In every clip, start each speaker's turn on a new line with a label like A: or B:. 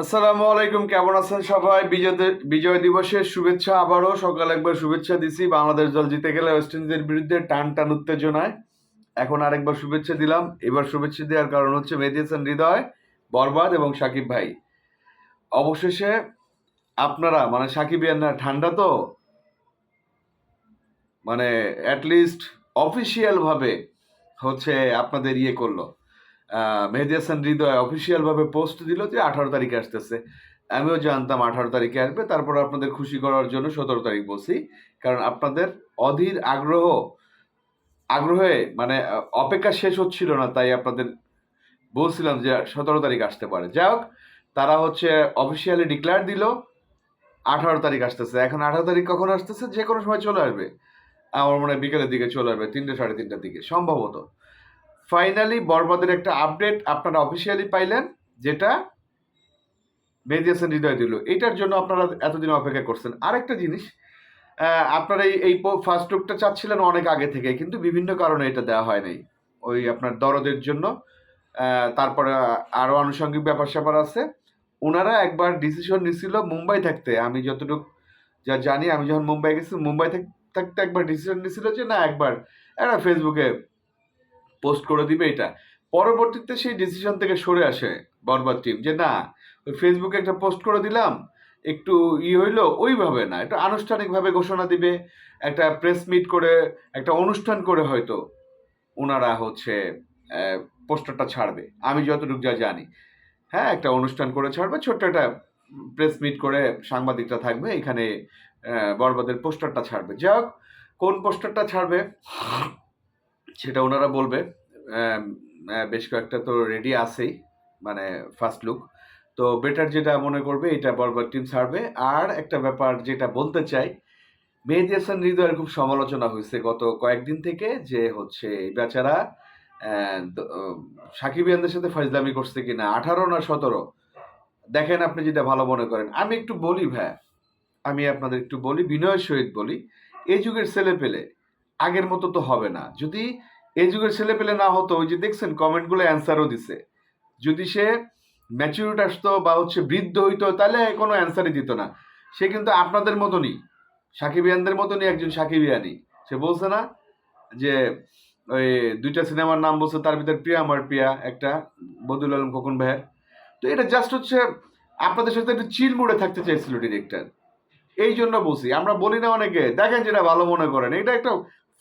A: আসসালামু আলাইকুম, কেমন আছেন সবাই? বিজয় দিবসের শুভেচ্ছা আবারও, সকালে একবার শুভেচ্ছা দিছি। বাংলাদেশ দল জিতে গেলে ওয়েস্ট ইন্ডিজের বিরুদ্ধে টান টান উত্তেজনায়। এখন আরেকবার শুভেচ্ছা দিলাম। এবার শুভেচ্ছা দেওয়ার কারণ হচ্ছে মেহেদি হাসান হৃদয়, বরবাদ এবং সাকিব ভাই। অবশেষে আপনারা মানে সাকিব ইয়ান্না ঠান্ডা তো? মানে অ্যাটলিস্ট অফিসিয়াল ভাবে হচ্ছে আপনাদের ইয়ে করল। মেহেদি হাসান হৃদয় অফিসিয়াল ভাবে পোস্ট দিল যে আঠারো তারিখে আসতেছে। আমিও জানতাম আঠারো তারিখে আসবে, তারপর আপনাদের খুশি করার জন্য সতেরো তারিখ বলছি। কারণ আপনাদের অধীর আগ্রহ, আগ্রহে মানে অপেক্ষা শেষ হচ্ছিল না, তাই আপনাদের বলছিলাম যে সতেরো তারিখ আসতে পারে। যাই হোক, তারা হচ্ছে অফিসিয়ালি ডিক্লেয়ার দিল, আঠারো তারিখ আসতেছে। এখন আঠারো তারিখ কখন আসতেছে? যে কোনো সময় চলে আসবে। আমার মনে হয় বিকেলের দিকে চলে আসবে, তিনটে সাড়ে তিনটার দিকে, সম্ভবত। ফাইনালি বরবাদের একটা আপডেট আপনারা অফিসিয়ালি পাইলেন, যেটা মেহেদি হাসান হৃদয় দিল। এটার জন্য আপনারা এতদিন অপেক্ষা করছেন। আরেকটা জিনিস আপনারা এই ফার্স্ট লুকটা চাচ্ছিলেন অনেক আগে থেকে কিন্তু বিভিন্ন কারণে এটা দেওয়া হয় নাই। ওই আপনার দরদের জন্য তারপরে আরও আনুষঙ্গিক ব্যাপার স্যাপার আছে। ওনারা একবার ডিসিশন নিছিল মুম্বাই থাকতে। আমি যতটুকু যা জানি, আমি যখন মুম্বাই গেছি, মুম্বাই থাক- থাকতে একবার ডিসিশন নিছিল যে না, একবার। একটা ফেসবুকে পোস্ট করে দিবে এটা। পরবর্তীতে সেই ডিসিশন থেকে সরে আসে বরবাদ টিম যে, না, ওই ফেসবুকে একটা পোস্ট করে দিলাম, একটু ই হইল, ওইভাবে না, একটু আনুষ্ঠানিকভাবে ঘোষণা দিবে, একটা প্রেস মিট করে, একটা অনুষ্ঠান করে হয়তো ওনারা হচ্ছে পোস্টারটা ছাড়বে। আমি যতটুকু যা জানি। হ্যাঁ একটা অনুষ্ঠান করে ছাড়বে, ছোট্ট একটা প্রেস মিট করে সাংবাদিকরা থাকবে, এখানে বরবাদের পোস্টারটা ছাড়বে। যাই হোক, কোন পোস্টারটা ছাড়বে? সেটা ওনারা বলবে। বেশ কয়েকটা তো রেডি আছেই মানে ফার্স্ট লুক তো বেটার যেটা মনে করবে, এটা বরবার টিম ছাড়বে। আর একটা ব্যাপার যেটা বলতে চাই, মেহেদি হাসান হৃদয়ের খুব সমালোচনা হয়েছে গত কয়েকদিন থেকে যে হচ্ছে বেচারা সাকিব ইয়ানদের সাথে ফাইজলামি করছে কিনা, আঠারো না সতেরো? দেখেন আপনি যেটা ভালো মনে করেন। আমি একটু বলি ভাই আমি আপনাদের একটু বলি বিনয়ের সহিত বলি। এই যুগের ছেলে পেলে আগের মতো তো হবে না। যদি এই যুগের ছেলে পেলে না হতো, ওই যে দেখছেন কমেন্টগুলো অ্যান্সারও দিছে। যদি সে ম্যাচুরিটি আসতো বা হচ্ছে বৃদ্ধ হইতো, তাহলে কোনো অ্যান্সারই দিত না। সে কিন্তু আপনাদের মতনই, সাকিবিয়ানদের মতনই একজন সাকিবিয়ানি সে বলছে না যে, ওই দুইটা সিনেমার নাম বলছে, তার ভিতরে প্রিয়া আমার প্রিয়া, একটা বদুল আলম, খোকন ভাইয়ের। তো এটা জাস্ট হচ্ছে আপনাদের সাথে একটু চিল মুড়ে থাকতে চাইছিল ডিরেক্টর এই জন্য বলছি, আমরা বলি না অনেকে, দেখেন যেটা ভালো মনে করেন। এটা একটা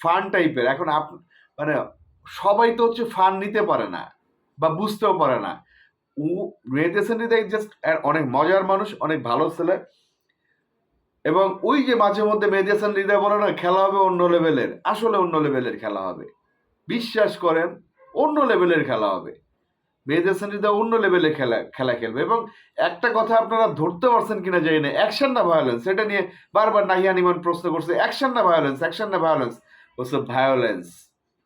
A: ফান টাইপের। এখন আপ মানে সবাই তো হচ্ছে ফান নিতে পারে না বা বুঝতেও পারে না। ও মেডিটেশন জাস্ট অনেক মজার মানুষ, অনেক ভালো ছেলে। এবং ওই যে মাঝে মধ্যে মেডিটেশন হৃদয় বলে না, খেলা হবে অন্য লেভেলের। আসলে অন্য লেভেলের খেলা হবে। বিশ্বাস করেন, অন্য লেভেলের খেলা হবে। মেডিটেশন হৃদয় অন্য লেভেলের খেলা খেলা খেলবে। এবং একটা কথা আপনারা ধরতে পারছেন কিনা জানি না। অ্যাকশন না ভায়োলেন্স সেটা নিয়ে বারবার নাহিয়া নিমান প্রশ্ন করছে। অ্যাকশন না ভায়োলেন্স অ্যাকশন না ভায়োলেন্স বলছে ভায়োলেন্স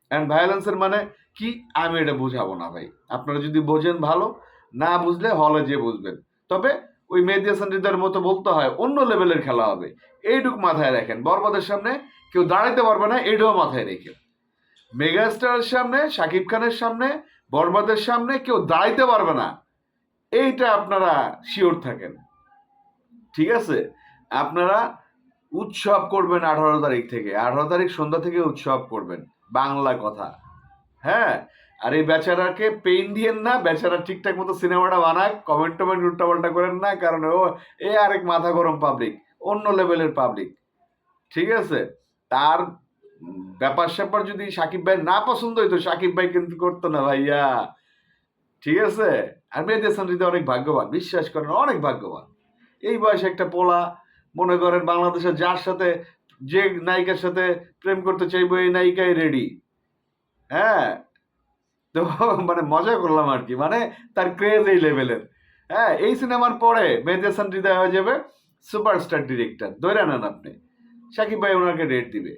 A: অ্যান্ড ভায়োলেন্সের মানে কি? আমি এটা বুঝাবো না ভাই। আপনারা যদি বোঝেন ভালো, না বুঝলে হলে যে বুঝবেন। তবে ওই মেহেদি হাসান মতো বলতে হয়, অন্য লেভেলের খেলা হবে। এইটুক মাথায় রাখেন। বরবাদের সামনে কেউ দাঁড়াতে পারবে না, এইটাও মাথায় রেখে মেগাস্টারের সামনে, শাকিব খানের সামনে, বরবাদের সামনে কেউ দাঁড়াইতে পারবে না। এইটা আপনারা শিওর থাকেন। ঠিক আছে? আপনারা উৎসব করবেন আঠারো তারিখ থেকে। আঠারো তারিখ সন্ধ্যা থেকে উৎসব করবেন, বাংলা কথা। হ্যাঁ? আর এই বেচারাকে পেইন দিয়েন না, বেচারা ঠিকঠাক মতো সিনেমাটা বানাক কমেন্ট টমেন্ট উল্টাপাল্টা করেন না, কারণ ও, এ আরেক মাথা গরম পাবলিক অন্য লেভেলের পাবলিক ঠিক আছে? তার ব্যাপার স্যাপার যদি সাকিব ভাই না পছন্দ হইতো, সাকিব ভাই কিন্তু করতো না ভাইয়া। ঠিক আছে? আর হাসান হৃদয় অনেক ভাগ্যবান, বিশ্বাস করেন, অনেক ভাগ্যবান। এই বয়সে একটা পোলা মনে করেন বাংলাদেশের যার সাথে যে নায়িকার সাথে প্রেম করতে চাইব, এই নায়িকাই রেডি হ্যাঁ? তো মানে মজা করলাম আর কি। মানে তার ক্রেজ এই লেভেলের হ্যাঁ এই সিনেমার পরে মেহেদি হাসান হৃদয় হয়ে যাবে সুপারস্টার ডিরেক্টর ধরে নেন আপনি। সাকিব ভাই ওনাকে রেট দিবে।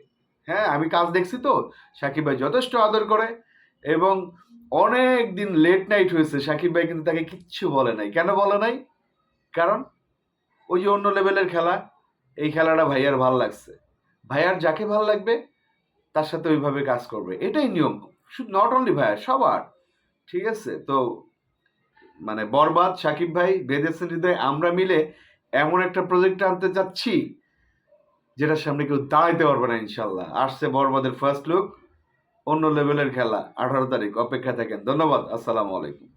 A: হ্যাঁ আমি কাজ দেখছি তো। সাকিব ভাই যথেষ্ট আদর করে এবং অনেক দিন লেট নাইট হয়েছে। সাকিব ভাই কিন্তু তাকে কিচ্ছু বলে নাই। কেন বলে নাই? কারণ ওই যে অন্য লেভেলের খেলা, এই খেলাটা ভাইয়ার ভালো লাগছে। ভাইয়ার যাকে ভালো লাগবে, তার সাথে ওইভাবে কাজ করবে। এটাই নিয়ম। শুধু নট অনলি ভাইয়ার সবার। ঠিক আছে? তো মানে বরবাদ, সাকিব ভাই বেদেসেন হৃদয় আমরা মিলে এমন একটা প্রজেক্ট আনতে যাচ্ছি যেটার সামনে কেউ দাঁড়াইতে পারবে না ইনশাল্লাহ আসছে বরবাদের ফার্স্ট লুক অন্য লেভেলের খেলা, আঠারো তারিখ। অপেক্ষা থাকেন। ধন্যবাদ। আসসালামু আলাইকুম।